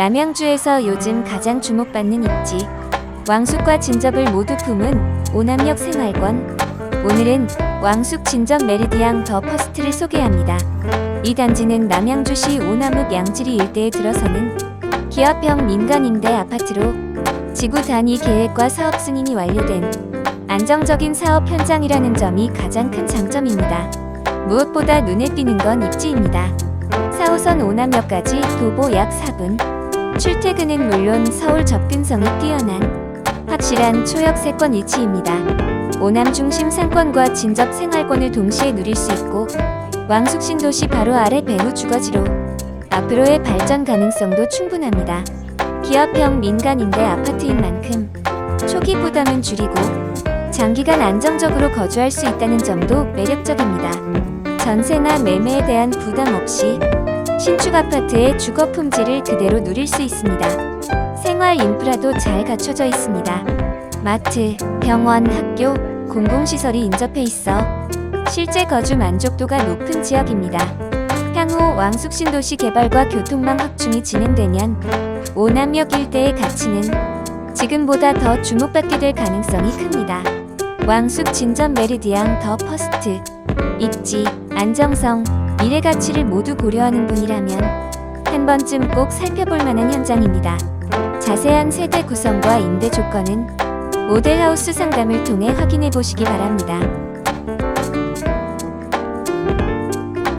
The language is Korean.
남양주에서 요즘 가장 주목받는 입지 왕숙과 진접을 모두 품은 오남역 생활권 오늘은 왕숙 진접 메리디앙 더 퍼스트를 소개합니다. 이 단지는 남양주시 오남읍 양지리 일대에 들어서는 기업형 민간 임대 아파트로 지구 단위 계획과 사업 승인이 완료된 안정적인 사업 현장이라는 점이 가장 큰 장점입니다. 무엇보다 눈에 띄는 건 입지입니다. 4호선 오남역까지 도보 약 4분. 출퇴근은 물론 서울 접근성이 뛰어난 확실한 초역 세권 위치입니다. 오남 중심 상권과 진접 생활권을 동시에 누릴 수 있고 왕숙 신도시 바로 아래 배후 주거지로 앞으로의 발전 가능성도 충분합니다. 기업형 민간 임대 아파트인 만큼 초기 부담은 줄이고 장기간 안정적으로 거주할 수 있다는 점도 매력적입니다. 전세나 매매에 대한 부담 없이 신축 아파트의 주거 품질을 그대로 누릴 수 있습니다. 생활 인프라도 잘 갖춰져 있습니다. 마트, 병원, 학교, 공공시설이 인접해 있어 실제 거주 만족도가 높은 지역입니다. 향후 왕숙 신도시 개발과 교통망 확충이 진행되면 오남역 일대의 가치는 지금보다 더 주목받게 될 가능성이 큽니다. 왕숙 진전 메리디앙 더 퍼스트 입지, 안정성, 미래 가치를 모두 고려하는 분이라면 한 번쯤 꼭 살펴볼 만한 현장입니다. 자세한 세대 구성과 임대 조건은 모델하우스 상담을 통해 확인해 보시기 바랍니다.